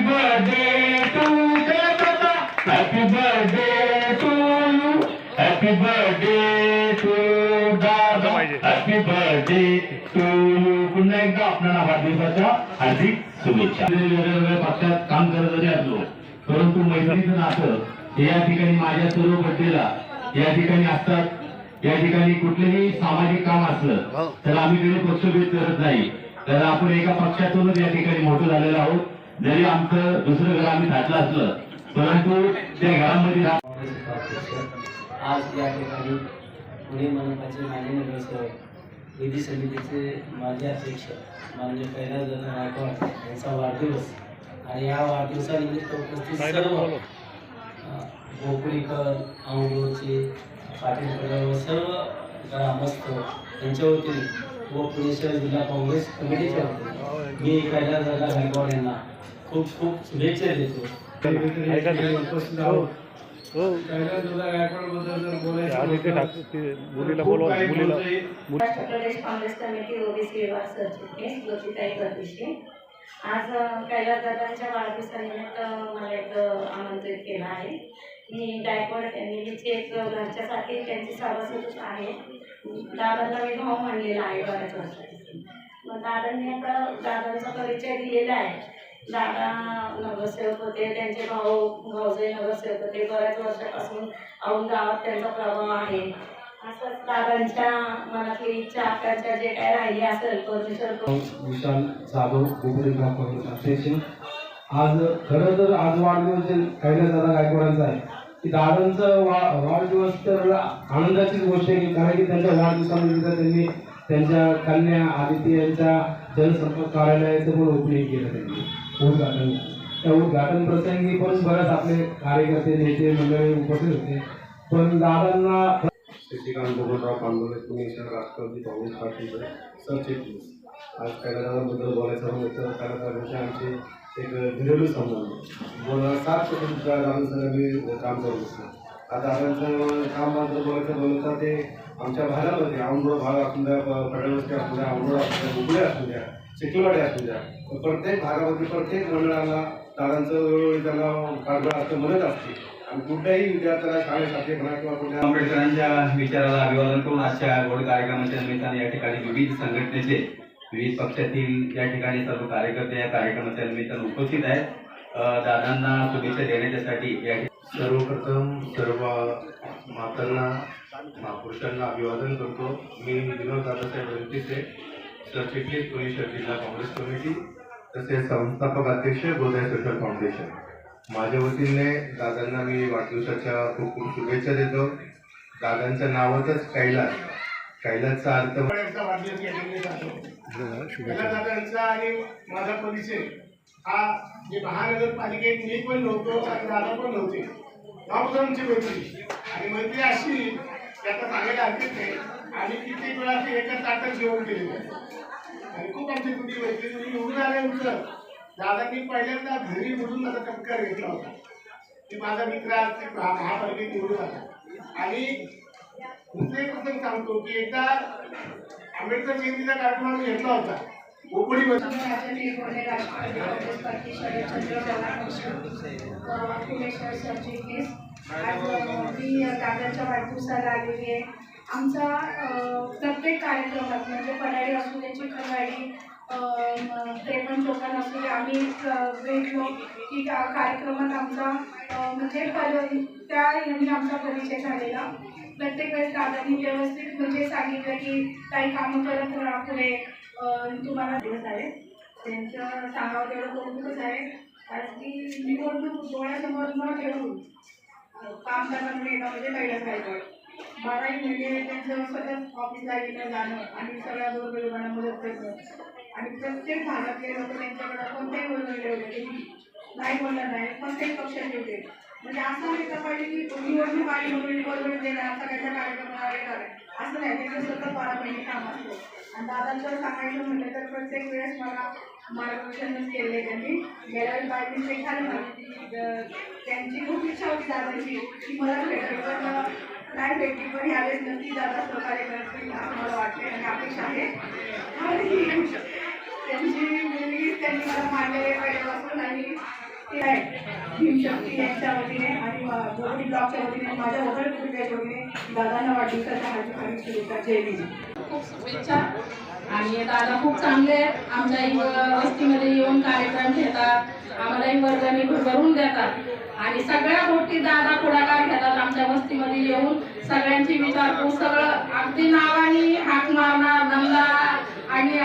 birthday to Devata. Happy birthday to you. Happy birthday to Dada. Happy birthday to you. पुन्हा एकदा आपल्याला वाढदिवसाच्या हार्दिक शुभेच्छा वेगवेगळ्या पक्षात काम करत जरी असलो परंतु मैत्रीचं नातं हे या ठिकाणी माझ्या सर्व बड्डेला या ठिकाणी असतात या ठिकाणी कुठलेही सामाजिक काम असलं तर आम्ही कधी पक्षभेद करत नाही तर आपण एका पक्षातूनच या ठिकाणी मोठं झालेलो आहोत. जरी आमचं दुसरं घर आम्ही घातलं असलं परंतु त्या घरामध्ये आज या ठिकाणी पुणे मनपाचे माजी नगरसेवक विधी समितीचे माजी अध्यक्ष माननीय कैलास गायकवाड यांचा वाढदिवस आणि या वाढदिवसानिमित्त उपस्थित सर्व गोकुळीकर औंडोचे पाटील सर्व ग्रामस्थ यांच्या वतीने व पुणे शहर जिल्हा काँग्रेस कमिटीच्या मी कैलास दादा गायकवाड यांना खूप खूप शुभेच्छा देतो. उपस्थित आहोत प्रदेश काँग्रेस कमिटी ओबीसी विभाग सरचिटणीस ज्योतिताई प्रतिष्ठे आज कैलासदादांच्या वाढदिवसानिमित्त मला एक आमंत्रित केलं आहे. मी गायकवाड फॅमिलीची एक घरच्यासाठी त्यांची सभासदच आहे दादांना मी भाऊ म्हणलेला आहे बऱ्याच वर्षापासून मग दादांनी आता दादांचा परिचय दिलेला आहे. दादा नगरसेवक होते त्यांचे भाऊ भाऊजे नगरसेवक होते. बऱ्याच वर्षापासून औंध गावात त्यांचा प्रभाव आहे. असंच दादांच्या मनातली इच्छा आकांक्षा जे काय राहिली असेल करून विशाल जाधव ग्राम आज खरं तर आज वाढदिवस जे कैलास दादा गायकवाडांचा आहे. की दादांचं वा वाढदिवस तर आनंदाचीच गोष्ट आहे कारण की त्यांच्या वाढदिवसानिमित्त त्यांनी त्यांच्या कन्या आदित्य यांच्या जनसंपर्क कार्यालयाचं पण ओपनिंग केलं त्यांनी उद्घाटन. त्या उद्घाटन प्रसंगी पण बरेच आपले कार्यकर्ते नेते मंडळी उपस्थित होते. पण दादांना शशिकांत गोगलराव पांडुले पुणे शहर राष्ट्रवादी काँग्रेस पार्टीचे सरचिटणीस. आज कैलादाबद्दल बोलायचं म्हणलं तर आमचे एक घरेलू संबंध हजार सात दादांसह मी काम करत असतो आता दादांचं काम मात्र बोलायचं बोलत ते आमच्या भागामध्ये औंढोळ भाग असू द्या पडवस्ती असू द्या औंढोळ असू द्या उगडे असू द्या चिखलवाडी असू द्या प्रत्येक भागामध्ये प्रत्येक मंडळाला दादांचं वेळोवेळी त्यांना कागद असतं मदत असते. आणि कुठल्याही विद्यार्थ्याला शाळेसाठी म्हणा किंवा कुठल्या आंबेडकरांच्या विचाराला अभिवादन करून आजच्या गोड कार्यक्रमाच्या निमित्ताने या ठिकाणी विविध संघटनेचे विविध पक्षातील या ठिकाणी सर्व कार्यकर्ते या कार्यक्रमाच्या निमित्ताने उपस्थित आहेत. दादांना शुभेच्छा देण्याच्यासाठी या सर्वप्रथम सर्व मातांना महापुरुषांना अभिवादन करतो. मी विनोद दादासाहेब रणपिसे सरचिटणीस पोलीस जिल्हा काँग्रेस कमिटी तसेच संस्थापक अध्यक्ष गोदय सोशल फाउंडेशन. माझ्या वतीने दादांना मी वाढदिवसाच्या खूप खूप शुभेच्छा देतो. दादांच्या नावातच कैलास कैलासचा अर्थ म्हणजे वाढदिवस या ठिकाणी जातो दादांचा आणि माझा परिचय हा जे महानगरपालिकेत मी पण नव्हतो आणि दादा पण नव्हते. लॉकडाऊनची मैत्री आणि मैत्री अशी की आता सांगायला हरकत नाही आम्ही कित्येक वेळा ते एका ताटात जेवण केलेलं आहे. आणि खूप आमची तुझी मैत्री तुम्ही निवडून आल्यानंतर दादांनी पहिल्यांदा घरी बोलून माझा चमत्कार घेतला होता. की माझा मित्र आज ते महा- महापालिकेत निवडून आला. आणि दुसरे प्रसंग सांगतो की एकदा आंबेडकर जयंतीचा कार्यक्रम आम्ही घेतला होता. गोकुळीमध्ये मी दादांच्या वाढदिवसाला आलेली आहे. आमचा प्रत्येक कार्यक्रमात म्हणजे पडाडी असू दे चिखलवाडी प्रेमन चौकात असू दे आम्ही भेटलो की कार्यक्रमात आमचा म्हणजे त्या यांनी आमचा परिचय झालेला. प्रत्येक वेळेस दादानी व्यवस्थित म्हणजे सांगितलं की काही कामं करत राहा पुढे. तुम्हाला दिवस आहे. त्यांचं सांगावं तेवढं कौतुकच आहे. कारण की निवडणूक डोळ्यासमोर न ठेवून. काम करणारे एका म्हणजे पहिल्याच पाहिजे बाराही महिने त्यांचं सतत ऑफिसला येणं जाणं आणि सगळ्या गोरगरिबांना मदत करणं. आणि प्रत्येक भागातले लोक त्यांच्याकडं कोणत्याही गोरगरीब ठेवले नाही बोललं नाही कोणत्याही पक्षात होते म्हणजे असं नाही का पाहिजे की निवडणूक आली म्हणून गोरगरीब देणार सगळ्याच्या कार्यक्रमाला येणार आहे असं नाही त्यांचं सतत बारा महिने काम असतो. आणि दादांचं सांगायचं म्हटलं तर प्रत्येक वेळेस मला मार्गदर्शनच केले त्यांनी. गेल्या वेळी बाय मिस्टेक झालं त्यांची खूप इच्छा होती दादांची की मला भेटेल नाही भेटली पण यावेळेस नक्की दादा सहकार्य करतील असं मला वाटते आणि अपेक्षा आहे. आणि त्यांची मुलगी त्यांनी मला मांडलेले पहिल्यापासून आणि ते भीमशक्ती यांच्या वतीने आणि ब्लॉकच्या वतीने माझ्या वगैरे वतीने दादांना वाढदिवसाच्या हार्दिक हार्दिक शुभेच्छा. जय भीम. खूप शुभेच्छा. आणि दादा खूप चांगले आहेत. आमच्या वस्तीमध्ये येऊन कार्यक्रम घेतात. आम्हालाही वर्गणी भरून देतात. आणि सगळ्या गोष्टी दादा पुढाकार घेतात आमच्या वस्तीमध्ये येऊन. सगळ्यांची विचारपूस सगळं अगदी नावाने हाक मारणार दमदार आणि